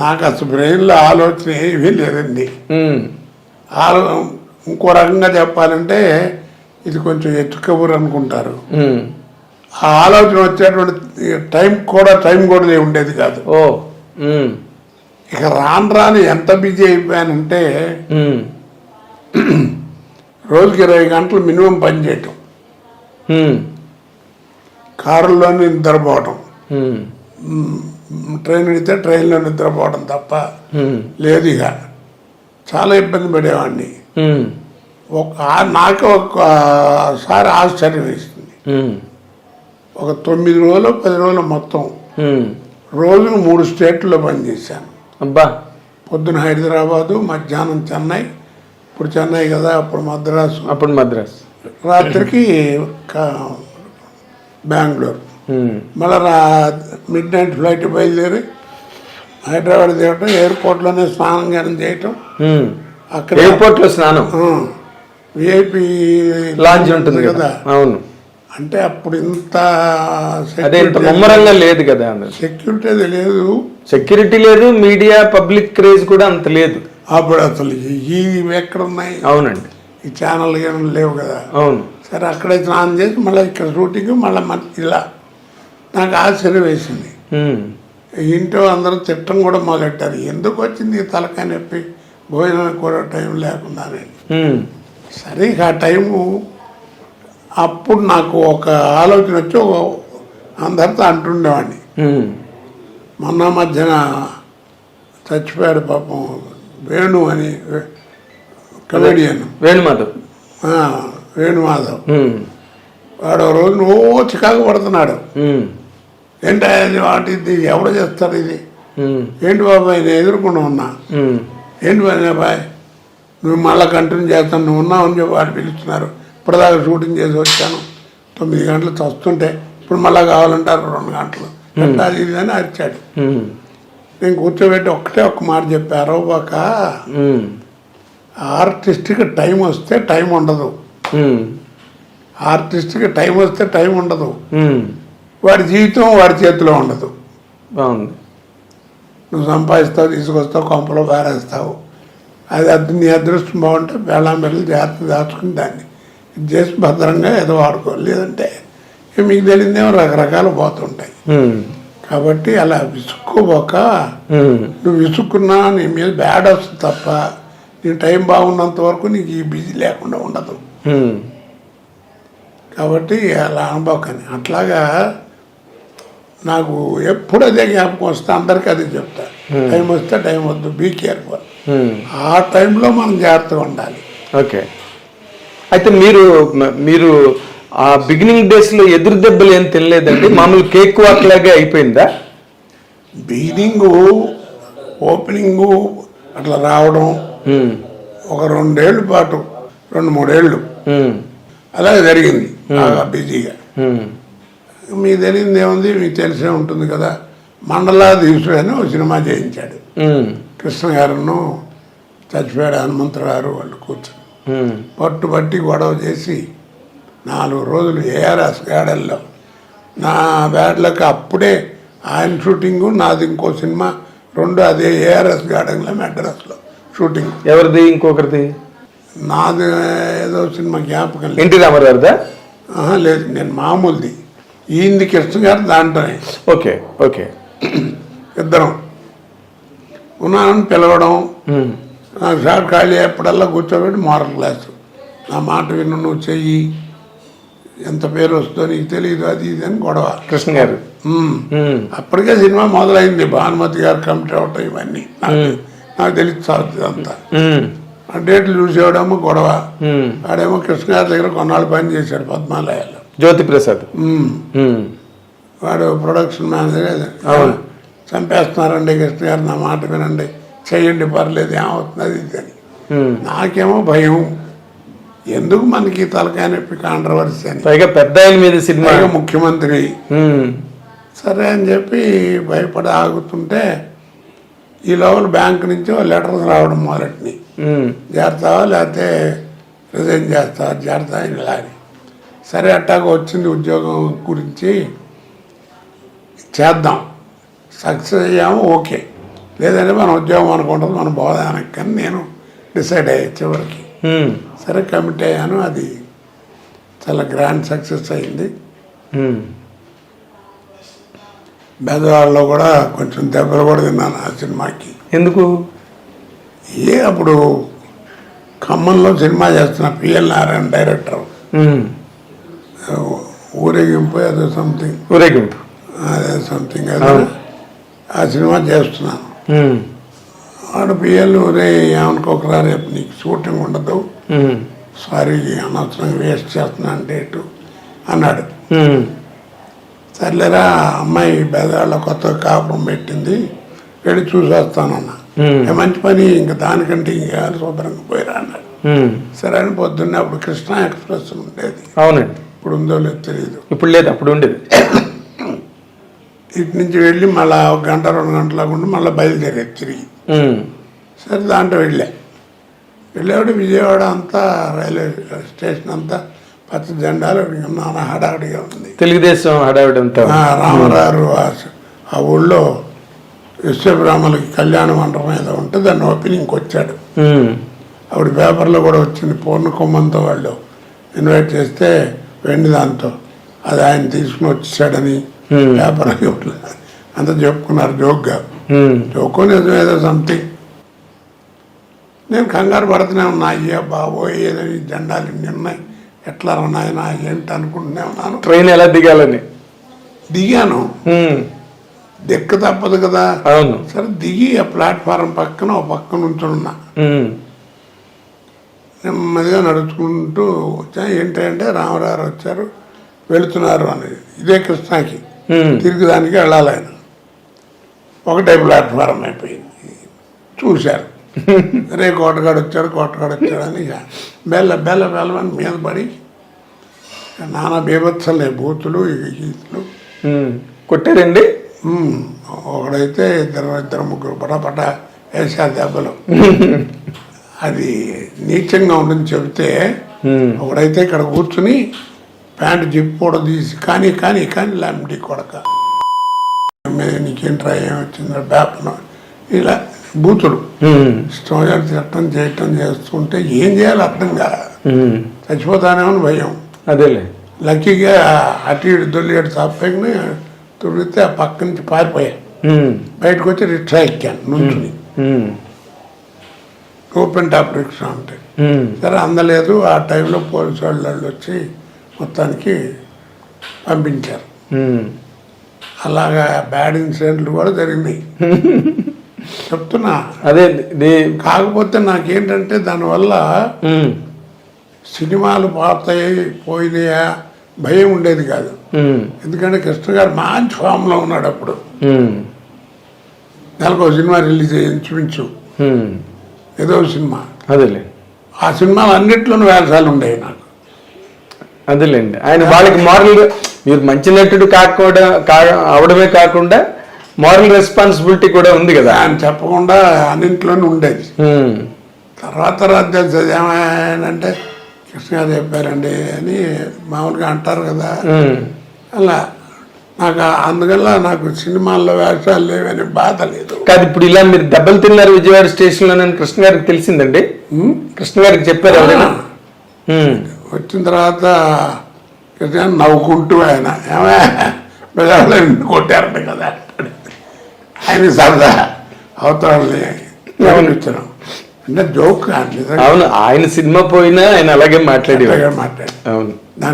నాకు అసలు బ్రెయిన్లో ఆలోచన ఏమీ లేదండి. ఆలో ఇంకో రకంగా చెప్పాలంటే ఇది కొంచెం కబురు అనుకుంటారు. ఆ ఆలోచన వచ్చేటువంటి టైం కూడా టైం కూడా ఉండేది కాదు. ఓ ఇక రాను రాను ఎంత బిజీ అయిపోయానంటే రోజుకి ఇరవై గంటలు మినిమం పని చేయటం. కారులోనే నిద్రపోవటం. ట్రైన్ ఎడితే ట్రైన్లో నిద్రపోవడం తప్ప లేదు ఇక. చాలా ఇబ్బంది పడేవాడిని. ఒక నాకు ఒకసారి ఆశ్చర్యం వేసింది. ఒక తొమ్మిది రోజులు పది రోజులు మొత్తం. రోజును మూడు స్టేట్లో పనిచేశాను. అబ్బా! పొద్దున హైదరాబాదు మధ్యాహ్నం చెన్నై ఇప్పుడు చెన్నై కదా అప్పుడు మద్రాసు. అప్పుడు మద్రాస్. రాత్రికి బెంగళూరు. మళ్ళీ రా మిడ్ నైట్ ఫ్లైట్ బయలుదేరి హైదరాబాద్ దిగటం ఎయిర్పోర్ట్లోనే స్నానం గానం చేయటం. అక్కడ ఎయిర్పోర్ట్లో స్నానం విఐపి లాంజ్ ఉంటుంది కదా. అవును. అంటే అప్పుడు ఇంత అదే ఇంత ముమ్మరంగా లేదు. కదా సెక్యూరిటీ అది లేదు. సెక్యూరిటీ లేదు మీడియా పబ్లిక్ క్రేజ్ కూడా అంత లేదు. అప్పుడు అసలు ఈ ఎక్కడ ఉన్నాయి అవునండి. ఈ ఛానల్ కానీ లేవు కదా. అవును. సరే అక్కడే స్నానం చేసి మళ్ళీ ఇక్కడ షూటింగ్ మళ్ళీ ఇలా. నాకు ఆశ్చర్యం వేసింది. ఇంట్లో అందరూ తిట్టం కూడా మొదలెట్టారు. ఎందుకు వచ్చింది తలకాయ నొప్పి? భోజనానికి కూడా టైం లేకుండా సరే ఇక ఆ టైము అప్పుడు నాకు ఒక ఆలోచన వచ్చి ఒక అందరితో అంటుండేవాడిని. మొన్న మధ్యన చచ్చిపోయాడు పాపం వేణు అని కమెడియన్ వేణుమాధవ్. వేణుమాధవ్. వాడు రోజు ఓ చికాకు పడుతున్నాడు. ఏంటి వాటి ఎవడు చేస్తారు ఇది? ఏంటి బాబాయ్ నేను ఎదుర్కొంటూ ఉన్నా. ఏంటి బాబాయ్ నువ్వు మళ్ళీ కంటిన్యూ చేస్తాను. నువ్వు ఉన్నావు అని చెప్పి వాడు పిలుస్తున్నారు. ఇప్పటిదాకా షూటింగ్ చేసి వచ్చాను. తొమ్మిది గంటలు చస్తుంటే ఇప్పుడు మళ్ళీ కావాలంటారు రెండు గంటలు. అది ఇది అని అరిచాడు. నేను కూర్చోబెట్టి ఒక్కటే ఒక్క మాట చెప్పారు ఒక ఆర్టిస్ట్కి టైం వస్తే టైం ఉండదు. ఆర్టిస్ట్కి టైం వస్తే టైం ఉండదు. వాడి జీవితం వాడి చేతిలో ఉండదు. బాగుంది. నువ్వు సంపాదిస్తావు తీసుకొస్తావు కొంపలో పారేస్తావు. అది అది నీ అదృష్టం బాగుంటే బిడ్డలు జాగ్రత్త దాచుకుని దాన్ని ఇది చేసి భద్రంగా ఏదో వాడుకో లేదంటే ఇక మీకు తెలియదేమో రకరకాలు పోతుంటాయి. కాబట్టి అలా విసుక్కోబోక ఉమ్, నువ్వు విసుక్కున్నా నీ మీద బ్యాడ్ వస్తుంది తప్ప నీ టైం బాగున్నంత వరకు నీకు ఈ బిజీ లేకుండా ఉండదు. కాబట్టి అలా అనుభవకని అట్లాగా నాకు ఎప్పుడు అదే జ్ఞాపకం వస్తే అందరికీ అదే చెప్తా. టైం వస్తే టైం వద్దు బీ కేర్ఫుల్ ఉమ్. ఆ టైంలో మనం జాగ్రత్తగా ఉండాలి. ఓకే. అయితే మీరు మీరు ఆ బిగినింగ్ డేస్లో ఎదురు దెబ్బలు ఏం తినలేదండి? మామూలు కేక్ వాక్ లాగే అయిపోయిందా? బిగినింగు ఓపెనింగు అట్లా రావడం ఉమ్, ఒక రెండేళ్ళ పాటు రెండు మూడేళ్ళు. అలాగే జరిగింది. బాగా బిజీగా మీకు తెలియదు ఏముంది? మీకు తెలిసే ఉంటుంది కదా. మండలాధీశుడు అని ఒక సినిమా చేయించాడు. కృష్ణ గారును చచ్చిపోయాడు హనుమంతరావు గారు వాళ్ళు కూర్చొని. పట్టు పట్టి గొడవ చేసి నాలుగు రోజులు ఏఆర్ఎస్ గార్డెన్లో నా బ్యాడ్లకు అప్పుడే ఆయన షూటింగు నాది ఇంకో సినిమా రెండు అదే ఏఆర్ఎస్ గార్డెన్లో మెడ్రాస్లో షూటింగ్. ఎవరిది? ఇంకొకరిది? నాది ఏదో సినిమా జ్ఞాపకం ఎన్టీ రామారావుదా? లేదు నేను మామూలుది. ఈయనది కృష్ణ గారు దాంట్లోనే ఓకే ఓకే. ఇద్దరం. ఉన్నానని పిలవడం నాకు షాట్ ఖాళీ అయ్యేప్పుడల్లా కూర్చోబెట్టి మోరల్ క్లాసు. నా మాట విను నువ్వు చెయ్యి. ఎంత పేరు వస్తుందో నీకు తెలియదు అది ఇది అని గొడవ. కృష్ణ గారు. అప్పటికే సినిమా మొదలైంది భానుమతి గారు కమిటీ అవటం ఇవన్నీ. నాకు నాకు తెలిసి చాలు అంతా ఆ డేట్లు చూసేవాడేమో గొడవ. ఆడేమో కృష్ణ గారి దగ్గర కొన్నాళ్ళు పని చేశాడు పద్మాలయాల్లో. జ్యోతి ప్రసాద్ ఉమ్. ఉమ్, వాడు ప్రొడక్షన్ మేనేజర్ అవును. చంపేస్తున్నారండి కృష్ణ గారు నా మాట వినండి. చెయ్యండి పర్లేదు ఏమవుతుంది ఇది అని. నాకేమో భయం. ఎందుకు మనకి తలకాయ నొప్పి కాంట్రవర్సీ అని? పైగా పెద్ద మీద సినిమా. ముఖ్యమంత్రి. సరే అని చెప్పి భయపడి ఆగుతుంటే ఈ లోపల బ్యాంక్ నుంచి లెటర్స్ రావడం మొదలెట్టినాయి. చేస్తావా లేకపోతే రిజైన్ చేస్తావా చేస్తా ఇలా అని సరే అట్టాక వచ్చింది ఉద్యోగం గురించి చేద్దాం. సక్సెస్ అయ్యాము ఓకే. లేదంటే మన ఉద్యోగం అనుకుంటుంది మన బోధానికి కానీ నేను డిసైడ్ అయ్యే చివరికి. సరే కమిట్ అయ్యాను అది చాలా గ్రాండ్ సక్సెస్ అయింది. బెదవాడలో కూడా కొంచెం దెబ్బలు కూడా తిన్నాను ఆ సినిమాకి. ఎందుకు? ఏ అప్పుడు ఖమ్మంలో సినిమా చేస్తున్న పిఎల్ నారాయణ డైరెక్టర్. ఊరేగింపు ఏదో సంథింగ్ ఊరేగింపు. అదే సంథింగ్ ఏదో. ఆ సినిమా చేస్తున్నాను. వాడు పిఎల్ ఊరే ఏమనుకోకరా రేపు నీకు షూటింగ్ ఉండదు. సారీ అనవసరంగా వేస్ట్ చేస్తున్నా డేటు అన్నాడు. ఉమ్, సర్లేరా అమ్మాయి బెదవాళ్ళ కొత్త కాపురం పెట్టింది. వెళ్ళి చూసేస్తానన్నా. మంచి పని ఇంకా దానికంటే ఇంకా శుభ్రంగా పోయిరా అన్నాడు. సరే అని పొద్దున్నే అప్పుడు కృష్ణా ఎక్స్ప్రెస్ ఉండేది. అవునండి. ఇప్పుడు ఉందో లేదో తెలియదు ఇప్పుడు లేదు అప్పుడు ఉండేది ఇటు నుంచి వెళ్ళి మళ్ళీ ఒక గంట రెండు గంటలకు ఉండి మళ్ళీ బయలుదేరేది తిరిగి. సరే దాంట్లో వెళ్ళా. వెళ్ళేవాడు విజయవాడ అంతా రైల్వే స్టేషన్ అంతా పచ్చ జెండాలు నాన్న హడావిడిగా ఉంది. తెలుగుదేశం హడావిడంతా ఆ రామరారు ఆ- ఊళ్ళో విశ్వబ్రాహ్మణులకి కళ్యాణ మండపం ఏదో ఉంటే దాన్ని ఓపెనింగ్కి వచ్చాడు అప్పుడు పేపర్లో కూడా వచ్చింది పూర్ణ కొమ్మంతో వాళ్ళు. ఇన్వైట్ చేస్తే వెండి దాంతో. అది ఆయన తీసుకుని వచ్చేసాడని Hmm. పేపర్ అంతా చెప్పుకున్నారు జోక్గా. జోకో నిజం ఏదో సంథింగ్ నేను కంగారు పడుతూనే ఉన్నా అయ్యా బాబోయ్ ఏదో ఈ జెండాలు ఇన్ని ఉన్నాయి. ఎట్లా నాయనా ఏంటి అనుకుంటూనే ఉన్నాను. ట్రైన్ ఎలా దిగాలని? దిగాను. దిక్క తప్పదు కదా. అవును. సరే దిగి ఆ ప్లాట్ఫారం పక్కన ఒక పక్కన ఉంటున్నా నెమ్మదిగా నడుచుకుంటూ వచ్చా. ఏంటంటే రామరారు వచ్చారు వెళుతున్నారు అని. ఇదే కృష్ణాకి. తిరిగి దానికి వెళ్ళాలి ఆయన. ఒకటే ప్లాట్ఫారం అయిపోయింది. చూశారు. రే కోటగాడు వచ్చాడు కోటగాడు వచ్చాడు అని ఇక బెల్ల బెల్ల బెల్లమని మీద పడి నానా బీభత్సలే బూతులు గీతులు. కొట్టారండి? ఒకడైతే ఇద్దరు ఇద్దరు ముగ్గురు పటపట వేసారు దెబ్బలు. అది నీచంగా ఉందని చెబితే ఒకడైతే ఇక్కడ కూర్చుని ప్యాంటు జిప్ కూడా తీసి కానీ కానీ కానీ లాంటి కొడక. నీకేంట్రా ఏమొచ్చిందో బేపనం ఇలా బూతులు. ఇష్టం వచ్చినట్టు తిట్టడం చేయటం చేస్తుంటే ఏం చేయాలి అర్థం కాదు. చచ్చిపోతానేమని భయం. అదేలే. లక్కీగా అటు ఇటు దొల్లిగడు తప్పని తుడిగితే ఆ పక్క నుంచి పారిపోయా. బయటకు వచ్చి రిక్షా ఎక్కాను నుంచుని. ఓపెన్ టాప్ రిక్షా ఉంటాయి. సరే అందలేదు. ఆ టైంలో పోలీసు వాళ్ళు వచ్చి మొత్తానికి పంపించారు. ఉమ్. అలాగా బ్యాడ్ ఇన్సిడెంట్లు కూడా జరిగినాయి. చెప్తున్నా. అదే కాకపోతే నాకేంటంటే దానివల్ల ఉమ్, సినిమాలు పోతాయి పోయినాయా? భయం ఉండేది కాదు. ఉమ్, ఎందుకంటే కృష్ణ గారు మంచి ఫామ్లో ఉన్నాడు అప్పుడు. నెలకు సినిమా రిలీజ్ అయ్యి ఇంచుమించు. ఏదో సినిమా. అదేలే. ఆ సినిమాలు అన్నిట్లోనూ వేసాలు ఉండేవి నాకు. అదేలేండి. ఆయన వాళ్ళకి మారల్ మీరు మంచి నటుడు కాకుండా కా అవడమే కాకుండా మారల్ రెస్పాన్సిబిలిటీ కూడా ఉంది కదా. ఆయన చెప్పకుండా అన్నింట్లోనూ ఉండేది. తర్వాత తర్వాత తెలిసేది ఏమైందంటే కృష్ణ చెప్పారండి అని మామూలుగా అంటారు కదా. అలా నాకు అందువల్ల నాకు సినిమాల్లో వేషాలు లేవని బాధ లేదు. కాదు ఇప్పుడు ఇలా మీరు దెబ్బలు తిన్నారు విజయవాడ స్టేషన్లో కృష్ణ గారికి తెలిసిందండి? కృష్ణ గారికి చెప్పారు ఎవరైనా? వచ్చిన తర్వాత నవ్వుకుంటూ ఆయన ఏమే? కొట్టారంట కదా ఆయన సరదా అవతరాలని గమనించడం అంటే జోక్ అవును ఆయన సినిమా పోయినా ఆయన అలాగే మాట్లాడేవారు. మాట్లాడి అవును.